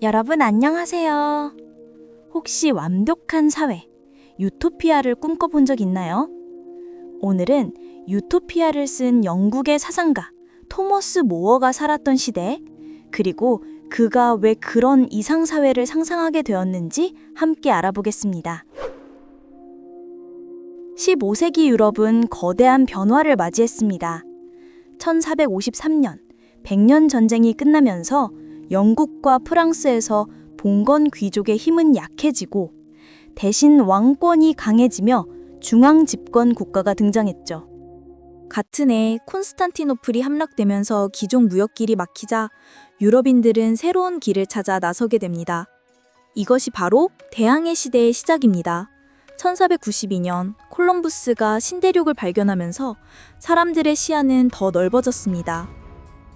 여러분 안녕하세요. 혹시 완벽한 사회, 유토피아를 꿈꿔본 적 있나요? 오늘은 유토피아를 쓴 영국의 사상가 토머스 모어가 살았던 시대, 그리고 그가 왜 그런 이상 사회를 상상하게 되었는지 함께 알아보겠습니다. 15세기 유럽은 거대한 변화를 맞이했습니다. 1453년, 백년 전쟁이 끝나면서 영국과 프랑스에서 봉건 귀족의 힘은 약해지고 대신 왕권이 강해지며 중앙 집권 국가가 등장했죠. 같은 해 콘스탄티노플이 함락되면서 기종 무역길이 막히자 유럽인들은 새로운 길을 찾아 나서게 됩니다. 이것이 바로 대항해 시대의 시작입니다. 1492년 콜럼부스가 신대륙을 발견하면서 사람들의 시야는 더 넓어졌습니다.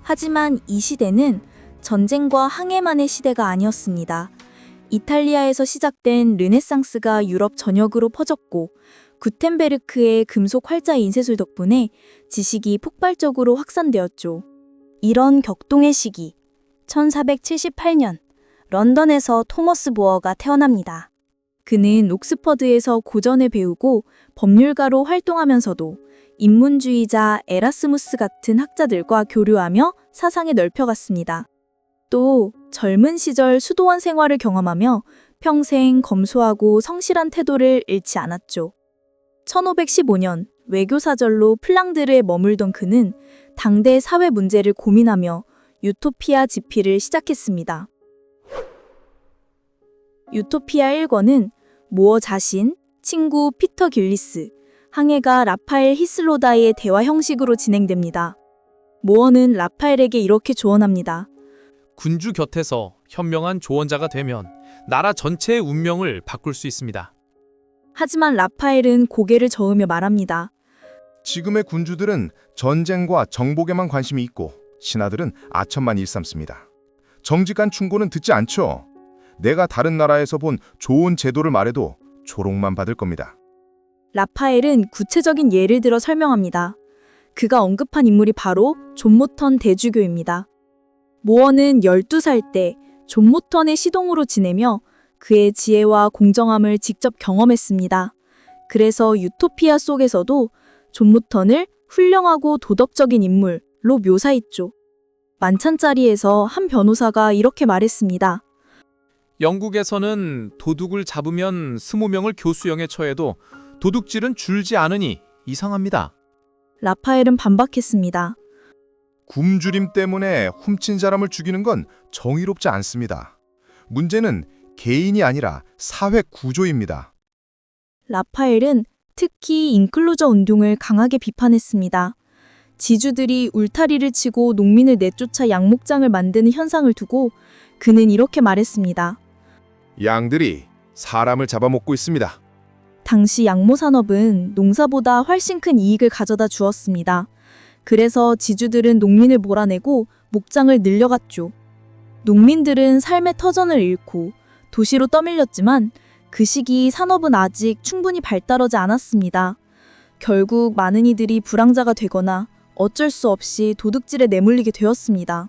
하지만 이 시대는 전쟁과 항해만의 시대가 아니었습니다. 이탈리아에서 시작된 르네상스가 유럽 전역으로 퍼졌고 구텐베르크의 금속 활자 인쇄술 덕분에 지식이 폭발적으로 확산되었죠. 이런 격동의 시기, 1478년 런던에서 토머스 보어가 태어납니다. 그는 옥스퍼드에서 고전을 배우고 법률가로 활동하면서도 인문주의자 에라스무스 같은 학자들과 교류하며 사상을 넓혀갔습니다. 또 젊은 시절 수도원 생활을 경험하며 평생 검소하고 성실한 태도를 잃지 않았죠. 1515년 외교사절로 플랑드르에 머물던 그는 당대 사회 문제를 고민하며 유토피아 집필을 시작했습니다. 유토피아 1권은 모어 자신, 친구 피터 길리스, 항해가 라파엘 히슬로다의 대화 형식으로 진행됩니다. 모어는 라파엘에게 이렇게 조언합니다. 군주 곁에서 현명한 조언자가 되면 나라 전체의 운명을 바꿀 수 있습니다. 하지만 라파엘은 고개를 저으며 말합니다. 지금의 군주들은 전쟁과 정복에만 관심이 있고 신하들은 아첨만 일삼습니다. 정직한 충고는 듣지 않죠. 내가 다른 나라에서 본 좋은 제도를 말해도 조롱만 받을 겁니다. 라파엘은 구체적인 예를 들어 설명합니다. 그가 언급한 인물이 바로 존 모턴 대주교입니다. 모어는 12살 때 존 모턴의 시동으로 지내며 그의 지혜와 공정함을 직접 경험했습니다. 그래서 유토피아 속에서도 존 모턴을 훌륭하고 도덕적인 인물로 묘사했죠. 만찬자리에서 한 변호사가 이렇게 말했습니다. 영국에서는 도둑을 잡으면 스무 명을 교수형에 처해도 도둑질은 줄지 않으니 이상합니다. 라파엘은 반박했습니다. 굶주림 때문에 훔친 사람을 죽이는 건 정의롭지 않습니다. 문제는 개인이 아니라 사회 구조입니다. 라파엘은 특히 인클루저 운동을 강하게 비판했습니다. 지주들이 울타리를 치고 농민을 내쫓아 양목장을 만드는 현상을 두고 그는 이렇게 말했습니다. 양들이 사람을 잡아먹고 있습니다. 당시 양모 산업은 농사보다 훨씬 큰 이익을 가져다 주었습니다. 그래서 지주들은 농민을 몰아내고 목장을 늘려갔죠. 농민들은 삶의 터전을 잃고 도시로 떠밀렸지만 그 시기 산업은 아직 충분히 발달하지 않았습니다. 결국 많은 이들이 불황자가 되거나 어쩔 수 없이 도둑질에 내몰리게 되었습니다.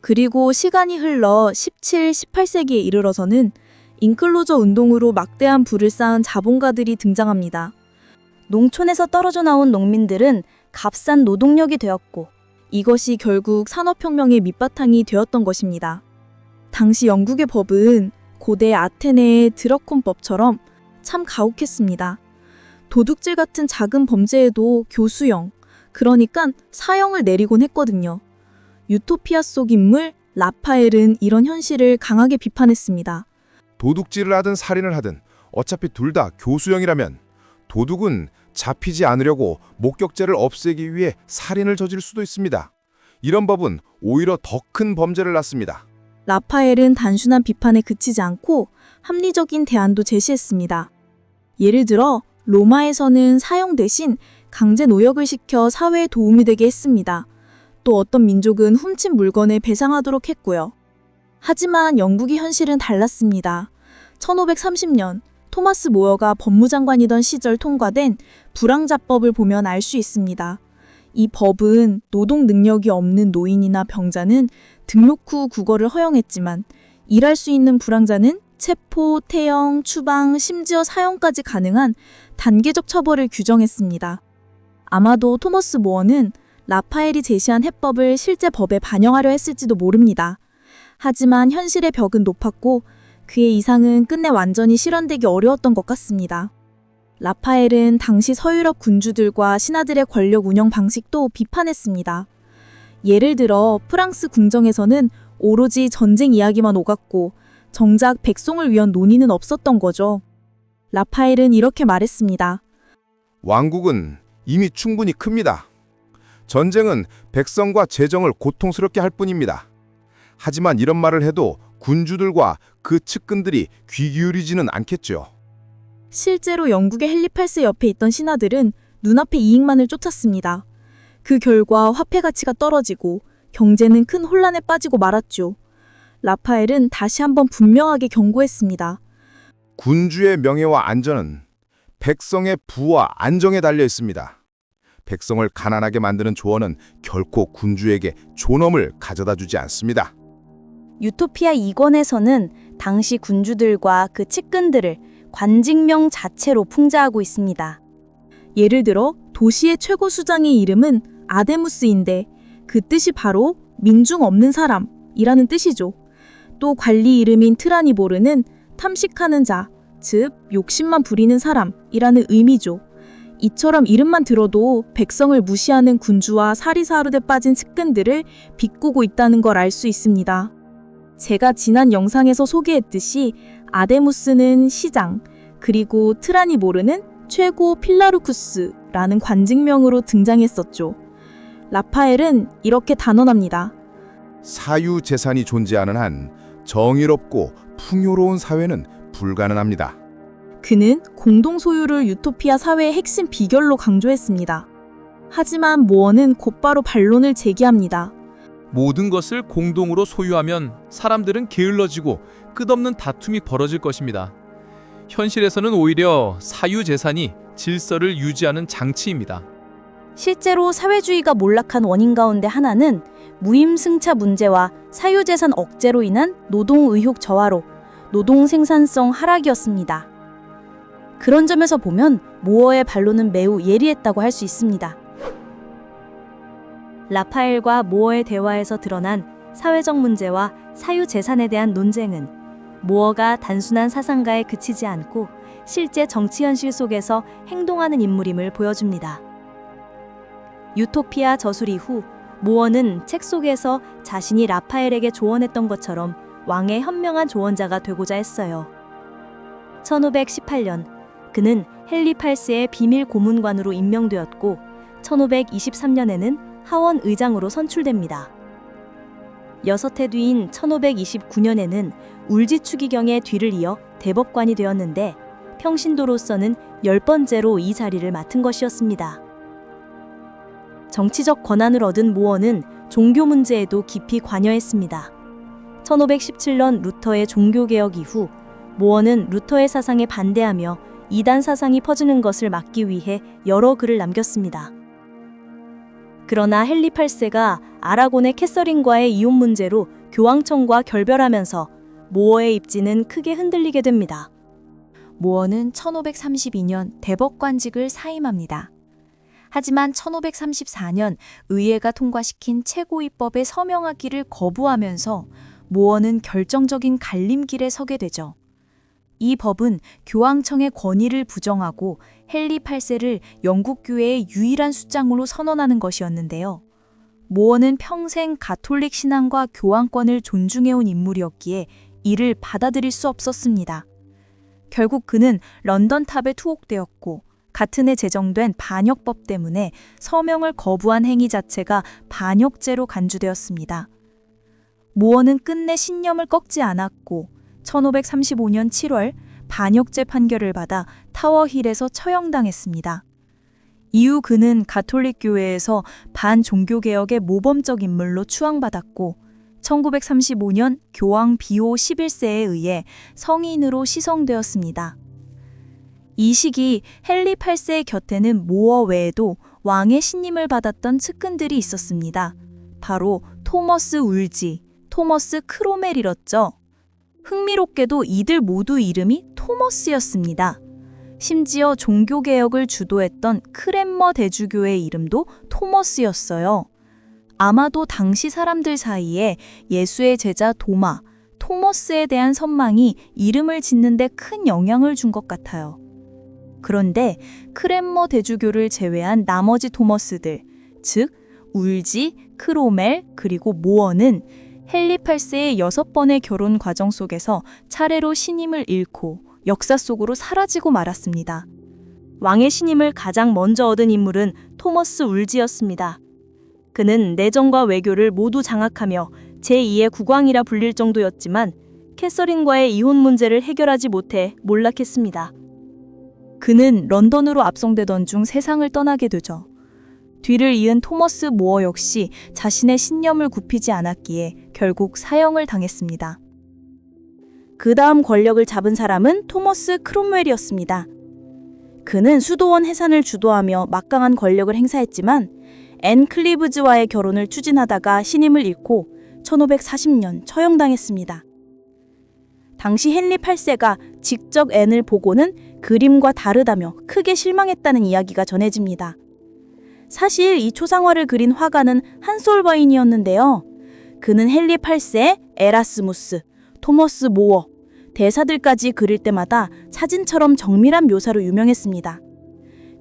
그리고 시간이 흘러 17, 18세기에 이르러서는 인클로저 운동으로 막대한 부를 쌓은 자본가들이 등장합니다. 농촌에서 떨어져 나온 농민들은 값싼 노동력이 되었고 이것이 결국 산업혁명의 밑바탕이 되었던 것입니다. 당시 영국의 법은 고대 아테네의 드러콘법처럼 참 가혹했습니다. 도둑질 같은 작은 범죄에도 교수형, 그러니까 사형을 내리곤 했거든요. 유토피아 속 인물 라파엘은 이런 현실을 강하게 비판했습니다. 도둑질을 하든 살인을 하든 어차피 둘 다 교수형이라면 도둑은 잡히지 않으려고 목격자를 없애기 위해 살인을 저질 수도 있습니다. 이런 법은 오히려 더 큰 범죄를 낳습니다. 라파엘은 단순한 비판에 그치지 않고 합리적인 대안도 제시했습니다. 예를 들어 로마에서는 사형 대신 강제 노역을 시켜 사회에 도움이 되게 했습니다. 또 어떤 민족은 훔친 물건을 배상하도록 했고요. 하지만 영국의 현실은 달랐습니다. 1530년 토마스 모어가 법무장관이던 시절 통과된 불황자법을 보면 알 수 있습니다. 이 법은 노동 능력이 없는 노인이나 병자는 등록 후 국어를 허용했지만 일할 수 있는 불황자는 체포, 태형, 추방, 심지어 사형까지 가능한 단계적 처벌을 규정했습니다. 아마도 토머스 모어는 라파엘이 제시한 해법을 실제 법에 반영하려 했을지도 모릅니다. 하지만 현실의 벽은 높았고 그의 이상은 끝내 완전히 실현되기 어려웠던 것 같습니다. 라파엘은 당시 서유럽 군주들과 신하들의 권력 운영 방식도 비판했습니다. 예를 들어 프랑스 궁정에서는 오로지 전쟁 이야기만 오갔고 정작 백성을 위한 논의는 없었던 거죠. 라파엘은 이렇게 말했습니다. 왕국은 이미 충분히 큽니다. 전쟁은 백성과 재정을 고통스럽게 할 뿐입니다. 하지만 이런 말을 해도 군주들과 그 측근들이 귀 기울이지는 않겠죠. 실제로 영국의 헨리 8세 옆에 있던 신하들은 눈앞의 이익만을 쫓았습니다. 그 결과 화폐 가치가 떨어지고 경제는 큰 혼란에 빠지고 말았죠. 라파엘은 다시 한번 분명하게 경고했습니다. 군주의 명예와 안전은 백성의 부와 안정에 달려 있습니다. 백성을 가난하게 만드는 조언은 결코 군주에게 존엄을 가져다 주지 않습니다. 유토피아 2권에서는 당시 군주들과 그 측근들을 관직명 자체로 풍자하고 있습니다. 예를 들어 도시의 최고 수장의 이름은 아데무스인데 그 뜻이 바로 민중 없는 사람이라는 뜻이죠. 또 관리 이름인 트라니보르는 탐식하는 자, 즉 욕심만 부리는 사람이라는 의미죠. 이처럼 이름만 들어도 백성을 무시하는 군주와 사리사르에 빠진 측근들을 비꼬고 있다는 걸 알 수 있습니다. 제가 지난 영상에서 소개했듯이 아데무스는 시장, 그리고 트라니보르는 최고 필라루쿠스라는 관직명으로 등장했었죠. 라파엘은 이렇게 단언합니다. 사유 재산이 존재하는 한 정의롭고 풍요로운 사회는 불가능합니다. 그는 공동 소유를 유토피아 사회의 핵심 비결로 강조했습니다. 하지만 모어는 곧바로 반론을 제기합니다. 모든 것을 공동으로 소유하면 사람들은 게을러지고 끝없는 다툼이 벌어질 것입니다. 현실에서는 오히려 사유 재산이 질서를 유지하는 장치입니다. 실제로 사회주의가 몰락한 원인 가운데 하나는 무임승차 문제와 사유재산 억제로 인한 노동 의욕 저하로 노동 생산성 하락이었습니다. 그런 점에서 보면 모어의 반론은 매우 예리했다고 할 수 있습니다. 라파엘과 모어의 대화에서 드러난 사회적 문제와 사유 재산에 대한 논쟁은 모어가 단순한 사상가에 그치지 않고 실제 정치 현실 속에서 행동하는 인물임을 보여줍니다. 유토피아 저술 이후 모어는 책 속에서 자신이 라파엘에게 조언했던 것처럼 왕의 현명한 조언자가 되고자 했어요. 1518년 그는 헨리 8세의 비밀 고문관으로 임명되었고 1523년에는 하원 의장으로 선출됩니다. 여섯 해 뒤인 1529년에는 울지 추기경의 뒤를 이어 대법관이 되었는데 평신도로서는 열 번째로 이 자리를 맡은 것이었습니다. 정치적 권한을 얻은 모어는 종교 문제에도 깊이 관여했습니다. 1517년 루터의 종교개혁 이후 모어는 루터의 사상에 반대하며 이단 사상이 퍼지는 것을 막기 위해 여러 글을 남겼습니다. 그러나 헨리 8세가 아라곤의 캐서린과의 이혼 문제로 교황청과 결별하면서 모어의 입지는 크게 흔들리게 됩니다. 모어는 1532년 대법관직을 사임합니다. 하지만 1534년 의회가 통과시킨 최고위법에 서명하기를 거부하면서 모어는 결정적인 갈림길에 서게 되죠. 이 법은 교황청의 권위를 부정하고 헨리 8세를 영국 교회의 유일한 수장으로 선언하는 것이었는데요. 모어는 평생 가톨릭 신앙과 교황권을 존중해온 인물이었기에 이를 받아들일 수 없었습니다. 결국 그는 런던 탑에 투옥되었고 같은 해 제정된 반역법 때문에 서명을 거부한 행위 자체가 반역죄로 간주되었습니다. 모어는 끝내 신념을 꺾지 않았고 1535년 7월 반역죄 판결을 받아 타워힐에서 처형당했습니다. 이후 그는 가톨릭 교회에서 반종교 개혁의 모범적 인물로 추앙받았고 1935년 교황 비오 11세에 의해 성인으로 시성되었습니다. 이 시기 헨리 8세의 곁에는 모어 외에도 왕의 신임을 받았던 측근들이 있었습니다. 바로 토머스 울지, 토머스 크로멜이었죠. 흥미롭게도 이들 모두 이름이 토머스였습니다. 심지어 종교개혁을 주도했던 크랜머 대주교의 이름도 토머스였어요. 아마도 당시 사람들 사이에 예수의 제자 도마, 토머스에 대한 선망이 이름을 짓는데 큰 영향을 준 것 같아요. 그런데 크랜머 대주교를 제외한 나머지 토머스들, 즉 울지, 크로멜, 그리고 모어는 헨리 8세의 여섯 번의 결혼 과정 속에서 차례로 신임을 잃고 역사 속으로 사라지고 말았습니다. 왕의 신임을 가장 먼저 얻은 인물은 토머스 울지였습니다. 그는 내정과 외교를 모두 장악하며 제2의 국왕이라 불릴 정도였지만 캐서린과의 이혼 문제를 해결하지 못해 몰락했습니다. 그는 런던으로 압송되던 중 세상을 떠나게 되죠. 뒤를 이은 토머스 모어 역시 자신의 신념을 굽히지 않았기에 결국 사형을 당했습니다. 그 다음 권력을 잡은 사람은 토머스 크롬웰이었습니다. 그는 수도원 해산을 주도하며 막강한 권력을 행사했지만 앤 클리브즈와의 결혼을 추진하다가 신임을 잃고 1540년 처형당했습니다. 당시 헨리 8세가 직접 앤을 보고는 그림과 다르다며 크게 실망했다는 이야기가 전해집니다. 사실 이 초상화를 그린 화가는 한솔바인이었는데요. 그는 헨리 8세, 에라스무스, 토머스 모어, 대사들까지 그릴 때마다 사진처럼 정밀한 묘사로 유명했습니다.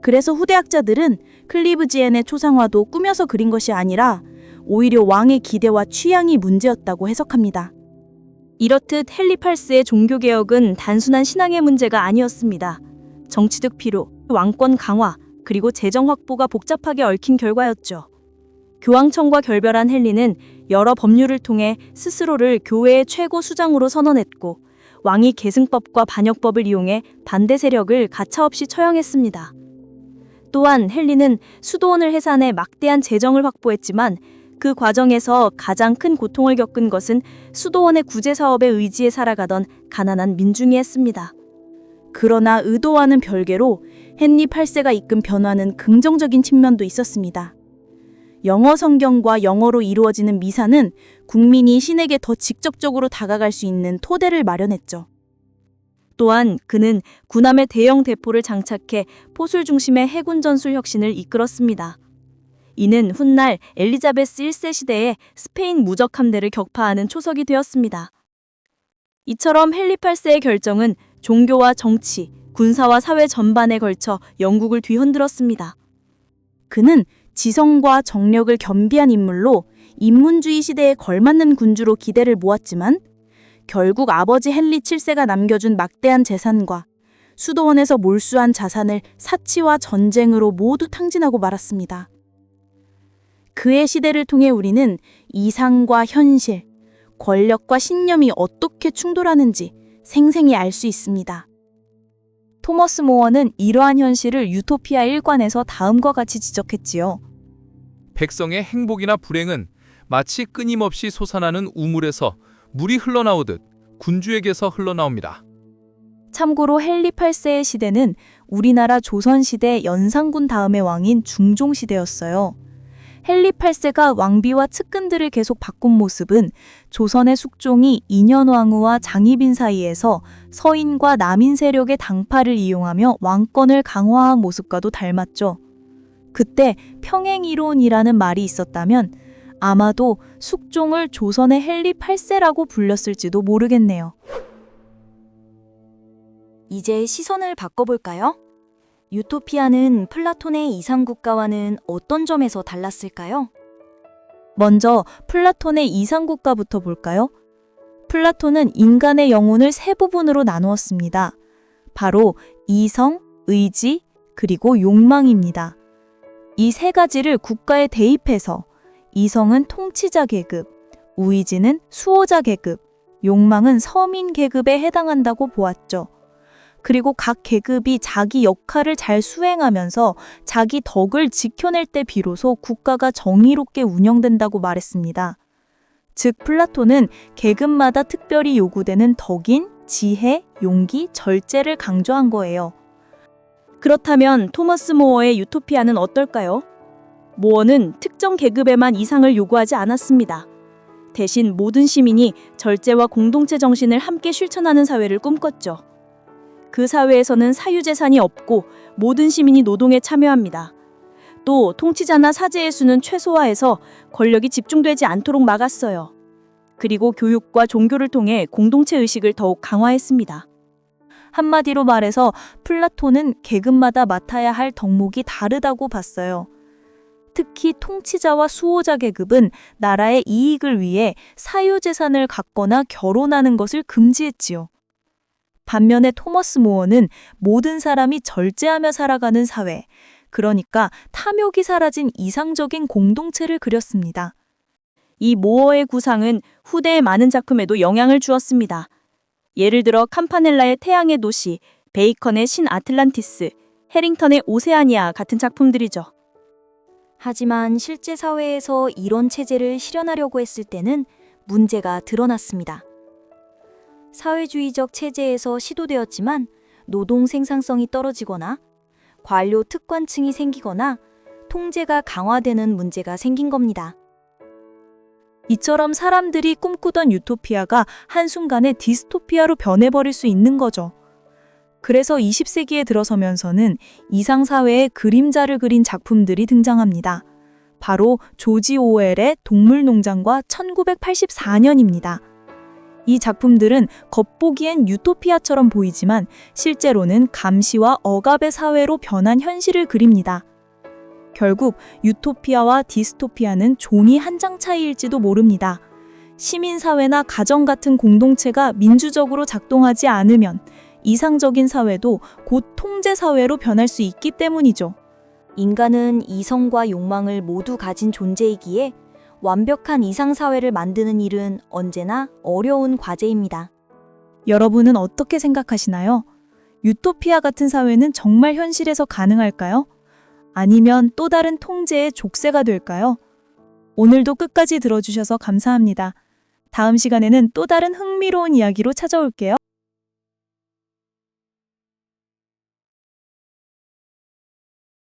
그래서 후대학자들은 클리브지엔의 초상화도 꾸며서 그린 것이 아니라 오히려 왕의 기대와 취향이 문제였다고 해석합니다. 이렇듯 헨리 8세의 종교개혁은 단순한 신앙의 문제가 아니었습니다. 정치적 필요, 왕권 강화, 그리고 재정 확보가 복잡하게 얽힌 결과였죠. 교황청과 결별한 헨리는 여러 법률을 통해 스스로를 교회의 최고 수장으로 선언했고 왕이 계승법과 반역법을 이용해 반대 세력을 가차없이 처형했습니다. 또한 헨리는 수도원을 해산해 막대한 재정을 확보했지만 그 과정에서 가장 큰 고통을 겪은 것은 수도원의 구제 사업에 의지해 살아가던 가난한 민중이었습니다. 그러나 의도와는 별개로 헨리 8세가 이끈 변화는 긍정적인 측면도 있었습니다. 영어 성경과 영어로 이루어지는 미사는 국민이 신에게 더 직접적으로 다가갈 수 있는 토대를 마련했죠. 또한 그는 군함의 대형 대포를 장착해 포술 중심의 해군 전술 혁신을 이끌었습니다. 이는 훗날 엘리자베스 1세 시대에 스페인 무적 함대를 격파하는 초석이 되었습니다. 이처럼 헨리 8세의 결정은 종교와 정치, 군사와 사회 전반에 걸쳐 영국을 뒤흔들었습니다. 그는 지성과 정력을 겸비한 인물로 인문주의 시대에 걸맞는 군주로 기대를 모았지만 결국 아버지 헨리 7세가 남겨준 막대한 재산과 수도원에서 몰수한 자산을 사치와 전쟁으로 모두 탕진하고 말았습니다. 그의 시대를 통해 우리는 이상과 현실, 권력과 신념이 어떻게 충돌하는지 생생히 알 수 있습니다. 토머스 모어는 이러한 현실을 유토피아 1관에서 다음과 같이 지적했지요. 백성의 행복이나 불행은 마치 끊임없이 솟아나는 우물에서 물이 흘러나오듯 군주에게서 흘러나옵니다. 참고로 헨리 8세의 시대는 우리나라 조선시대 연산군 다음의 왕인 중종시대였어요. 헨리 8세가 왕비와 측근들을 계속 바꾼 모습은 조선의 숙종이 인현왕후와 장희빈 사이에서 서인과 남인 세력의 당파를 이용하며 왕권을 강화한 모습과도 닮았죠. 그때 평행이론이라는 말이 있었다면 아마도 숙종을 조선의 헨리 8세라고 불렸을지도 모르겠네요. 이제 시선을 바꿔볼까요? 유토피아는 플라톤의 이상 국가와는 어떤 점에서 달랐을까요? 먼저 플라톤의 이상 국가부터 볼까요? 플라톤은 인간의 영혼을 세 부분으로 나누었습니다. 바로 이성, 의지, 그리고 욕망입니다. 이 세 가지를 국가에 대입해서 이성은 통치자 계급, 우의지는 수호자 계급, 욕망은 서민 계급에 해당한다고 보았죠. 그리고 각 계급이 자기 역할을 잘 수행하면서 자기 덕을 지켜낼 때 비로소 국가가 정의롭게 운영된다고 말했습니다. 즉, 플라톤은 계급마다 특별히 요구되는 덕인, 지혜, 용기, 절제를 강조한 거예요. 그렇다면 토머스 모어의 유토피아는 어떨까요? 모어는 특정 계급에만 이상을 요구하지 않았습니다. 대신 모든 시민이 절제와 공동체 정신을 함께 실천하는 사회를 꿈꿨죠. 그 사회에서는 사유재산이 없고 모든 시민이 노동에 참여합니다. 또 통치자나 사제의 수는 최소화해서 권력이 집중되지 않도록 막았어요. 그리고 교육과 종교를 통해 공동체 의식을 더욱 강화했습니다. 한마디로 말해서 플라톤은 계급마다 맡아야 할 덕목이 다르다고 봤어요. 특히 통치자와 수호자 계급은 나라의 이익을 위해 사유재산을 갖거나 결혼하는 것을 금지했지요. 반면에 토머스 모어는 모든 사람이 절제하며 살아가는 사회, 그러니까 탐욕이 사라진 이상적인 공동체를 그렸습니다. 이 모어의 구상은 후대의 많은 작품에도 영향을 주었습니다. 예를 들어 캄파넬라의 태양의 도시, 베이컨의 신 아틀란티스, 해링턴의 오세아니아 같은 작품들이죠. 하지만 실제 사회에서 이런 체제를 실현하려고 했을 때는 문제가 드러났습니다. 사회주의적 체제에서 시도되었지만 노동 생산성이 떨어지거나 관료 특권층이 생기거나 통제가 강화되는 문제가 생긴 겁니다. 이처럼 사람들이 꿈꾸던 유토피아가 한순간에 디스토피아로 변해버릴 수 있는 거죠. 그래서 20세기에 들어서면서는 이상사회의 그림자를 그린 작품들이 등장합니다. 바로 조지 오웰의 동물농장과 1984년입니다. 이 작품들은 겉보기엔 유토피아처럼 보이지만 실제로는 감시와 억압의 사회로 변한 현실을 그립니다. 결국 유토피아와 디스토피아는 종이 한 장 차이일지도 모릅니다. 시민사회나 가정 같은 공동체가 민주적으로 작동하지 않으면 이상적인 사회도 곧 통제사회로 변할 수 있기 때문이죠. 인간은 이성과 욕망을 모두 가진 존재이기에 완벽한 이상사회를 만드는 일은 언제나 어려운 과제입니다. 여러분은 어떻게 생각하시나요? 유토피아 같은 사회는 정말 현실에서 가능할까요? 아니면 또 다른 통제의 족쇄가 될까요? 오늘도 끝까지 들어주셔서 감사합니다. 다음 시간에는 또 다른 흥미로운 이야기로 찾아올게요.